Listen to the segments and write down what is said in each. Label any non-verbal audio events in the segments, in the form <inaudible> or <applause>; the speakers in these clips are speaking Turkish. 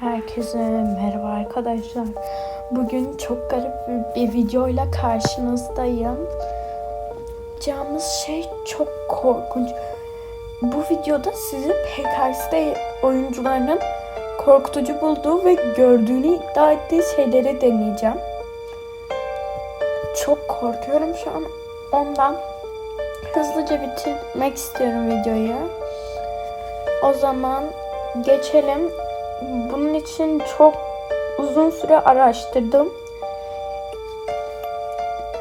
Herkese merhaba arkadaşlar. Bugün çok garip bir, videoyla karşınızdayım. Yapacağımız şey çok korkunç. Bu videoda sizi PKX'de oyuncularının korkutucu bulduğu ve gördüğünü iddia ettiği şeyleri deneyeceğim. Çok korkuyorum şu an ondan. Hızlıca bitirmek istiyorum videoyu. O zaman geçelim. Bunun için çok uzun süre araştırdım.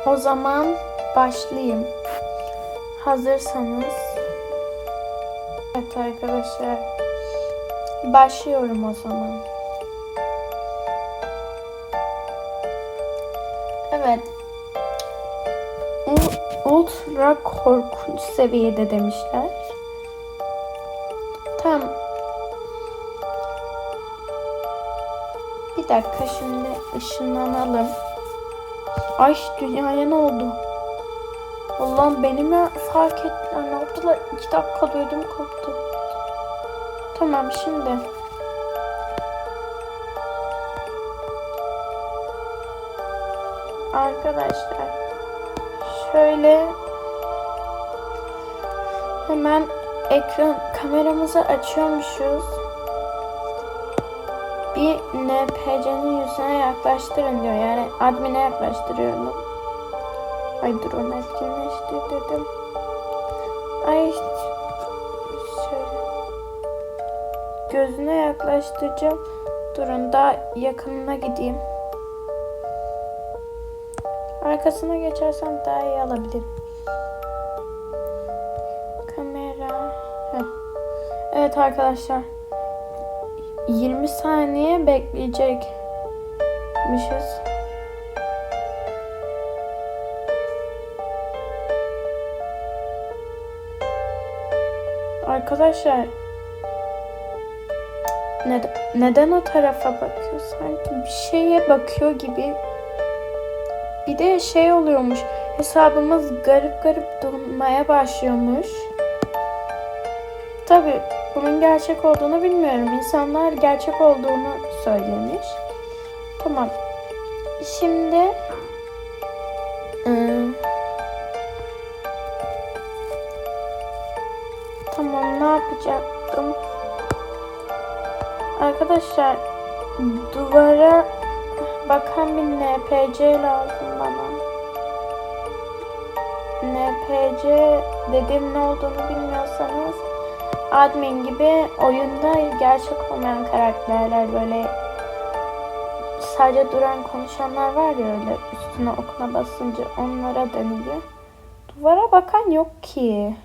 O zaman başlayayım. Hazırsanız. Evet arkadaşlar. Başlıyorum o zaman. Evet. U- Ultra korkunç seviyede demişler. Bir dakika şimdi ışınlanalım. Ay dünyaya ne oldu? Allah'ım beni mi fark ettiler? Ne yaptılar? İki dakika ödüm koptu. Tamam şimdi. Arkadaşlar. Şöyle hemen ekran kameramızı açıyormuşuz. Bir NPC'nin yüzüne yaklaştırın diyor. Yani admine yaklaştırıyorum. Ay dur onu etkinleştir dedim. Ay şöyle. Gözüne yaklaştıracağım. Durun daha yakınına gideyim. Arkasına geçersem daha iyi alabilirim. Kamera. Heh. Evet arkadaşlar. 20 saniye bekleyecekmişiz. Arkadaşlar neden, neden o tarafa bakıyor? Sanki bir şeye bakıyor gibi. Bir de şey oluyormuş. Hesabımız garip garip durmaya başlıyormuş. Tabi bunun gerçek olduğunu bilmiyorum. İnsanlar gerçek olduğunu söylemiş. Tamam. Şimdi ıı, tamam ne yapacaktım? Arkadaşlar duvara bakan bir NPC lazım bana. NPC dediğim ne olduğunu bilmiyorsanız admin gibi oyunda gerçek olmayan karakterler böyle sadece duran konuşanlar var ya öyle üstüne okuna basınca onlara deniliyor. Duvara bakan yok ki.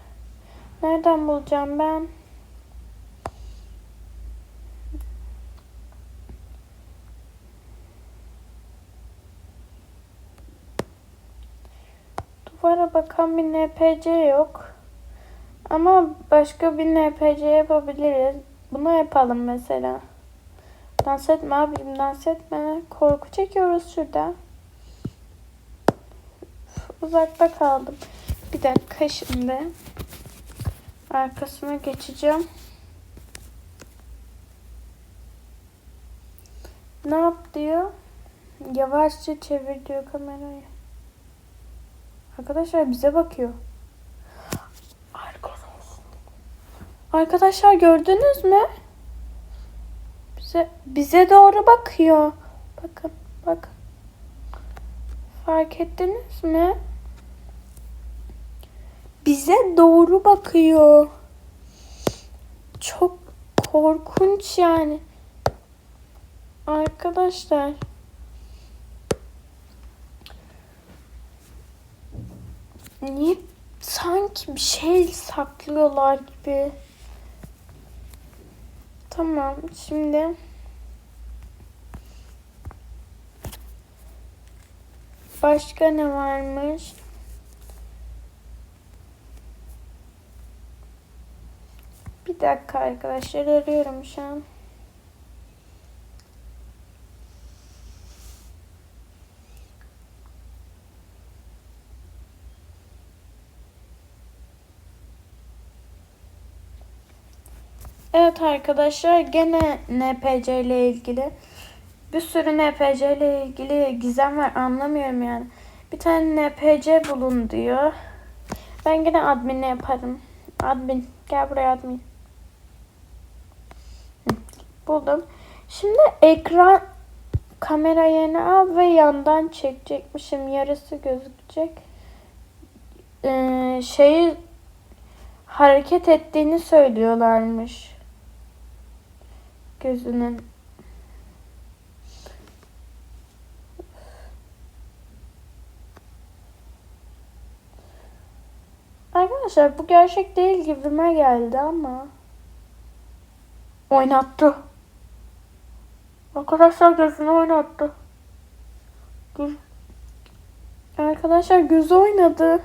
Nereden bulacağım ben? Duvara bakan bir NPC yok. Ama başka bir NPC yapabiliriz. Bunu yapalım mesela. Dans etme abim dans etme. Korku çekiyoruz şurada. Uzakta kaldım. Bir dakika şimdi. Arkasına geçeceğim. Ne yap diyor? Yavaşça çevir diyor kamerayı. Arkadaşlar bize bakıyor. Arkadaşlar gördünüz mü? Bize bize doğru bakıyor. Bakın, bakın. Fark ettiniz mi? Bize doğru bakıyor. Çok korkunç yani. Arkadaşlar. Niye sanki bir şey saklıyorlar gibi. Tamam şimdi başka ne varmış? Bir dakika arkadaşlar arıyorum şu an. Evet arkadaşlar gene NPC ile ilgili bir sürü NPC ile ilgili gizem var anlamıyorum yani. Bir tane NPC bulun diyor. Ben gene adminle yaparım. Admin gel buraya admin. Buldum. Şimdi ekran kamera yerine al ve yandan çekecekmişim. Yarısı gözükecek. Ee, şeyi hareket ettiğini söylüyorlarmış. Gözünün. Arkadaşlar bu gerçek değil gibime geldi ama. Oynattı. Arkadaşlar gözünü oynattı. Göz... Arkadaşlar gözü oynadı.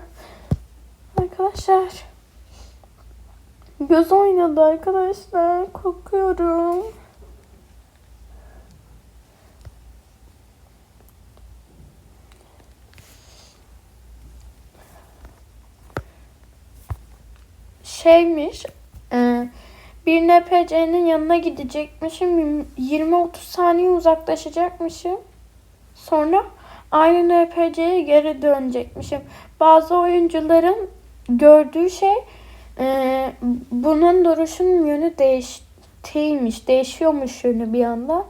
Arkadaşlar. Göz oynadı arkadaşlar. Korkuyorum. Şeymiş. E, bir NPC'nin yanına gidecekmişim. 20-30 saniye uzaklaşacakmışım. Sonra aynı NPC'ye geri dönecekmişim. Bazı oyuncuların gördüğü şey ee, bunun duruşunun yönü değiştiymiş. Değişiyormuş yönü bir anda.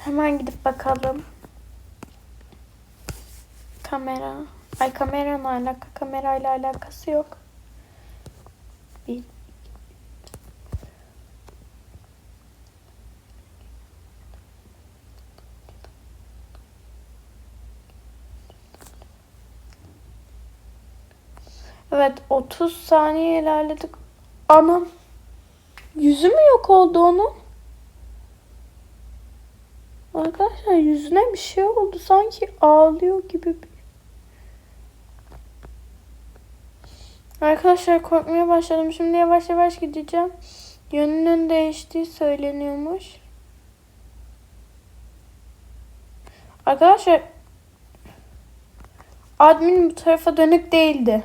Hemen gidip bakalım. Kamera. Ay kameranın alaka kamerayla alakası yok. Evet 30 saniye ilerledik. Anam. Yüzü mü yok oldu onun? Arkadaşlar yüzüne bir şey oldu. Sanki ağlıyor gibi. Arkadaşlar korkmaya başladım. Şimdi yavaş yavaş gideceğim. Yönünün değiştiği söyleniyormuş. Arkadaşlar admin bu tarafa dönük değildi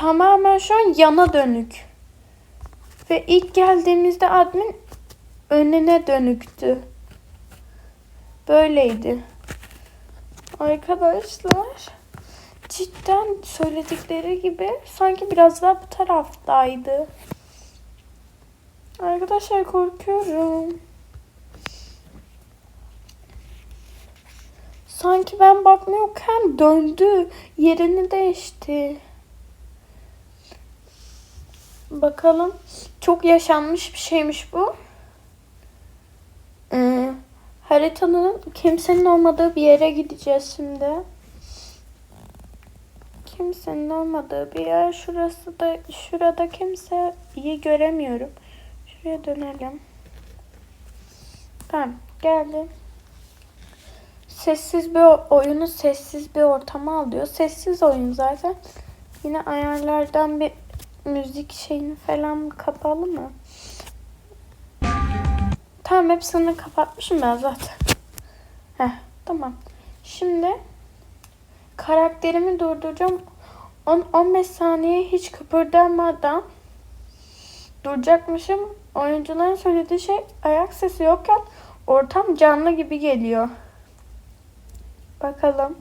tamamen şu an yana dönük. Ve ilk geldiğimizde admin önüne dönüktü. Böyleydi. Arkadaşlar cidden söyledikleri gibi sanki biraz daha bu taraftaydı. Arkadaşlar korkuyorum. Sanki ben bakmıyorken döndü. Yerini değişti. Bakalım. Çok yaşanmış bir şeymiş bu. Ee, haritanın kimsenin olmadığı bir yere gideceğiz şimdi. Kimsenin olmadığı bir yer. Şurası da şurada kimse iyi göremiyorum. Şuraya dönelim. Tamam geldim. Sessiz bir oyunu sessiz bir ortama alıyor. Sessiz oyun zaten. Yine ayarlardan bir müzik şeyini falan kapalı mı? Tamam hepsini kapatmışım ben zaten. Heh tamam. Şimdi karakterimi durduracağım. 10-15 saniye hiç kıpırdamadan duracakmışım. Oyuncuların söylediği şey ayak sesi yokken ortam canlı gibi geliyor. Bakalım.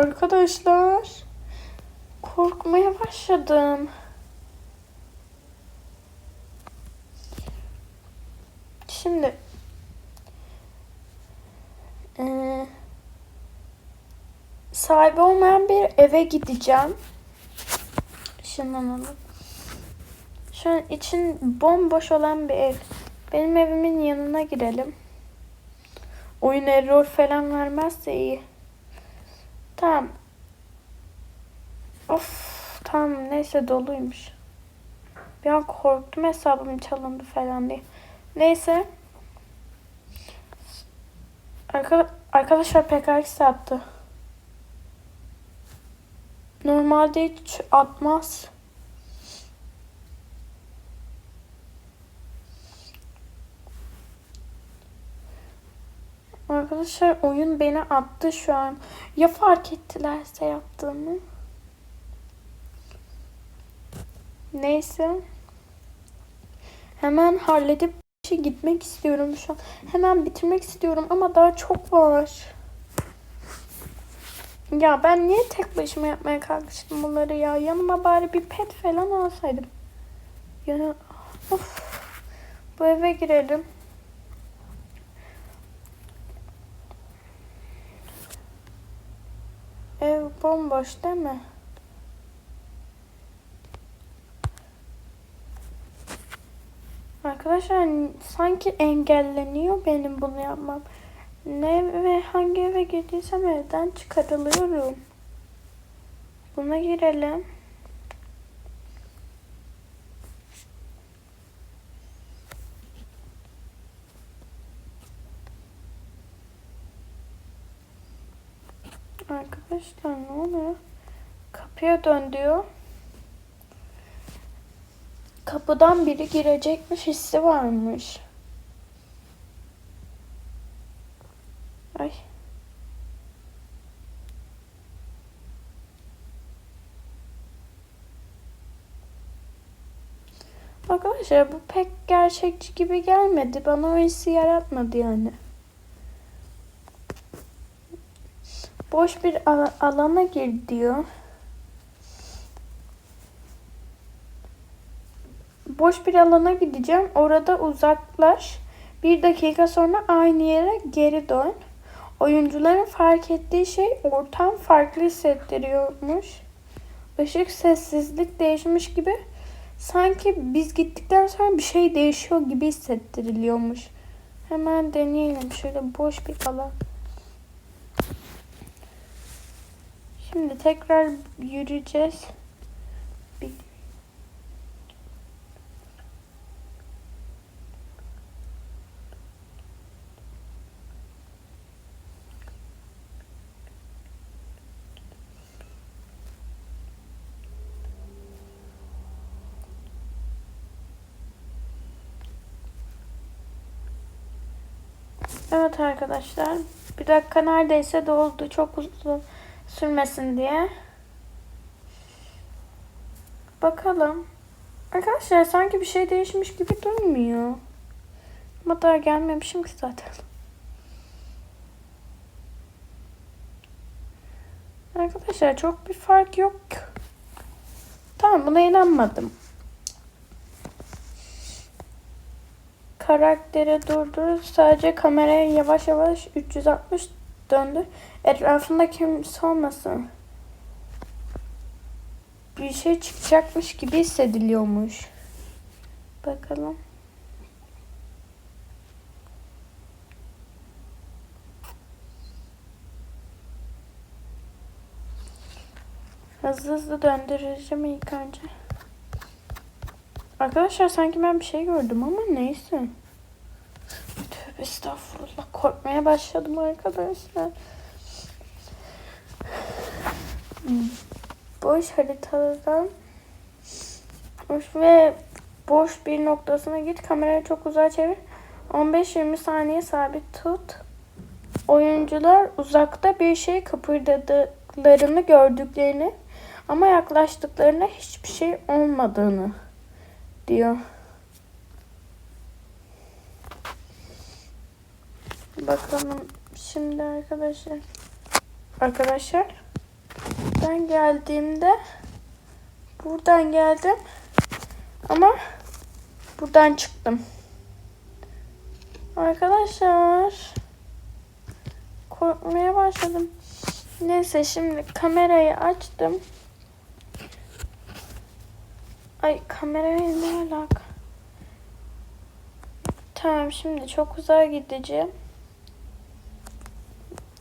Arkadaşlar korkmaya başladım. Şimdi eee sahibi olmayan bir eve gideceğim. Işınlanalım. Şu an için bomboş olan bir ev. Benim evimin yanına girelim. Oyun error falan vermezse iyi. Tamam. Of tamam neyse doluymuş. Bir an korktum hesabım çalındı falan diye. Neyse. Arka, arkadaşlar PKX attı. Normalde hiç atmaz. Arkadaşlar oyun beni attı şu an. Ya fark ettilerse yaptığımı? Neyse. Hemen halledip işe gitmek istiyorum şu an. Hemen bitirmek istiyorum ama daha çok var. Ya ben niye tek başıma yapmaya kalkıştım bunları ya? Yanıma bari bir pet falan alsaydım. Ya of. Bu eve girelim. Ev bomboş değil mi? Arkadaşlar sanki engelleniyor benim bunu yapmam. Ne ve hangi eve girdiysem evden çıkarılıyorum. Buna girelim. Arkadaşlar ne oluyor? Kapıya dön diyor. Kapıdan biri girecekmiş hissi varmış. Ay. Arkadaşlar bu pek gerçekçi gibi gelmedi. Bana o hissi yaratmadı yani. Boş bir ala- alana gir diyor. Boş bir alana gideceğim. Orada uzaklaş. Bir dakika sonra aynı yere geri dön. Oyuncuların fark ettiği şey ortam farklı hissettiriyormuş. Işık sessizlik değişmiş gibi sanki biz gittikten sonra bir şey değişiyor gibi hissettiriliyormuş. Hemen deneyelim. Şöyle boş bir alan. Şimdi tekrar yürüyeceğiz. Evet arkadaşlar. Bir dakika neredeyse doldu. Çok uzun sürmesin diye. Bakalım. Arkadaşlar sanki bir şey değişmiş gibi durmuyor. Ama daha gelmemişim ki zaten. Arkadaşlar çok bir fark yok. Tamam buna inanmadım. Karakteri durdur. Sadece kamerayı yavaş yavaş 360 döndür. Etrafında kimse olmasın. Bir şey çıkacakmış gibi hissediliyormuş. Bakalım. Hızlı hızlı döndüreceğim ilk önce. Arkadaşlar sanki ben bir şey gördüm ama neyse. Estağfurullah. Korkmaya başladım arkadaşlar. Boş haritadan boş ve boş bir noktasına git. Kamerayı çok uzağa çevir. 15-20 saniye sabit tut. Oyuncular uzakta bir şey kıpırdadıklarını gördüklerini ama yaklaştıklarında hiçbir şey olmadığını diyor. Bakalım şimdi arkadaşlar. Arkadaşlar ben geldiğimde buradan geldim ama buradan çıktım. Arkadaşlar korkmaya başladım. Neyse şimdi kamerayı açtım. Ay kameraya ne alaka? Tamam şimdi çok uzağa gideceğim.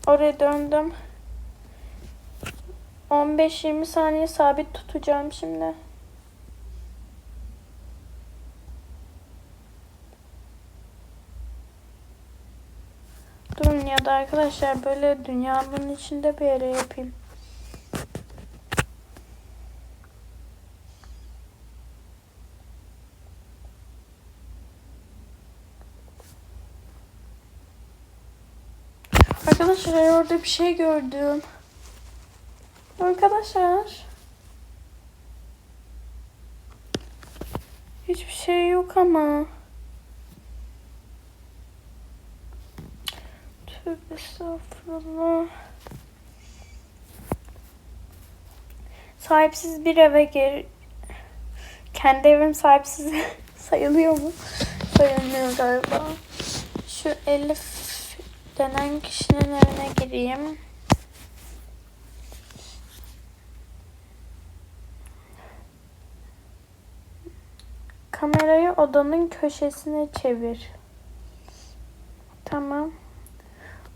Oraya döndüm. 15-20 saniye sabit tutacağım şimdi. Durun ya da arkadaşlar böyle dünyanın içinde bir yere yapayım. Arkadaşlar orada bir şey gördüm. Arkadaşlar. Hiçbir şey yok ama. Tövbe estağfurullah. Sahipsiz bir eve gir. Kendi evim sahipsiz <laughs> sayılıyor mu? Sayılmıyor galiba. Şu Elif denen kişinin evine gireyim. Kamerayı odanın köşesine çevir. Tamam.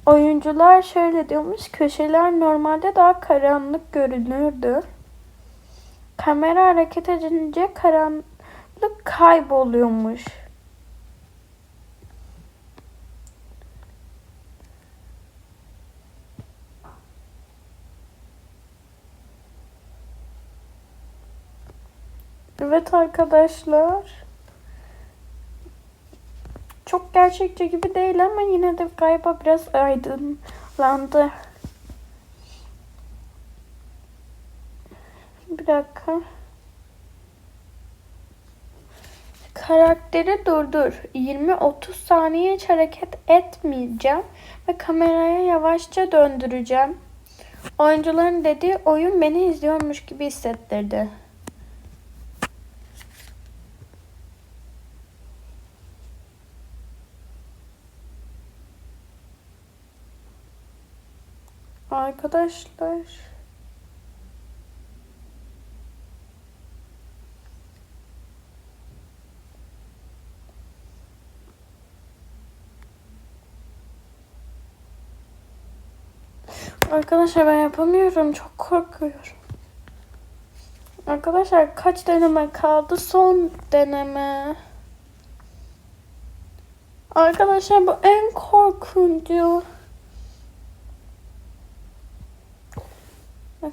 Oyuncular şöyle diyormuş. Köşeler normalde daha karanlık görünürdü. Kamera hareket edince karanlık kayboluyormuş. Evet arkadaşlar. Çok gerçekçi gibi değil ama yine de galiba biraz aydınlandı. Bir dakika. Karakteri durdur. 20-30 saniye hiç hareket etmeyeceğim ve kameraya yavaşça döndüreceğim. Oyuncuların dediği oyun beni izliyormuş gibi hissettirdi. Arkadaşlar. Arkadaşlar ben yapamıyorum. Çok korkuyorum. Arkadaşlar kaç deneme kaldı? Son deneme. Arkadaşlar bu en korkuncu.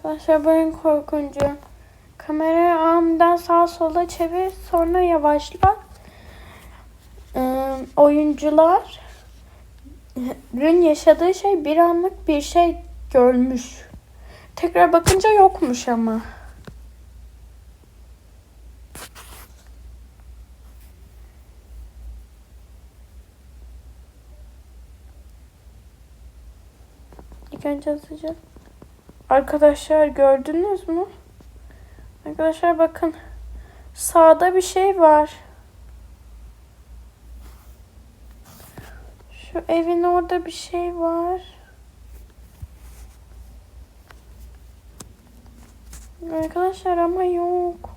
Arkadaşlar bu en korkuncu. Kamerayı aniden sağa sola çevir sonra yavaşla. Ee, oyuncular Rün yaşadığı şey bir anlık bir şey görmüş. Tekrar bakınca yokmuş ama. İlk önce hızlıca. Arkadaşlar gördünüz mü? Arkadaşlar bakın. Sağda bir şey var. Şu evin orada bir şey var. Arkadaşlar ama yok.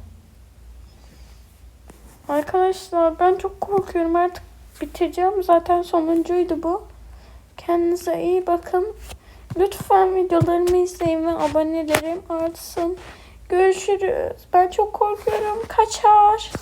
Arkadaşlar ben çok korkuyorum artık bitireceğim. Zaten sonuncuydu bu. Kendinize iyi bakın. Lütfen videolarımı izleyin ve abonelerim artsın. Görüşürüz. Ben çok korkuyorum. Kaçar.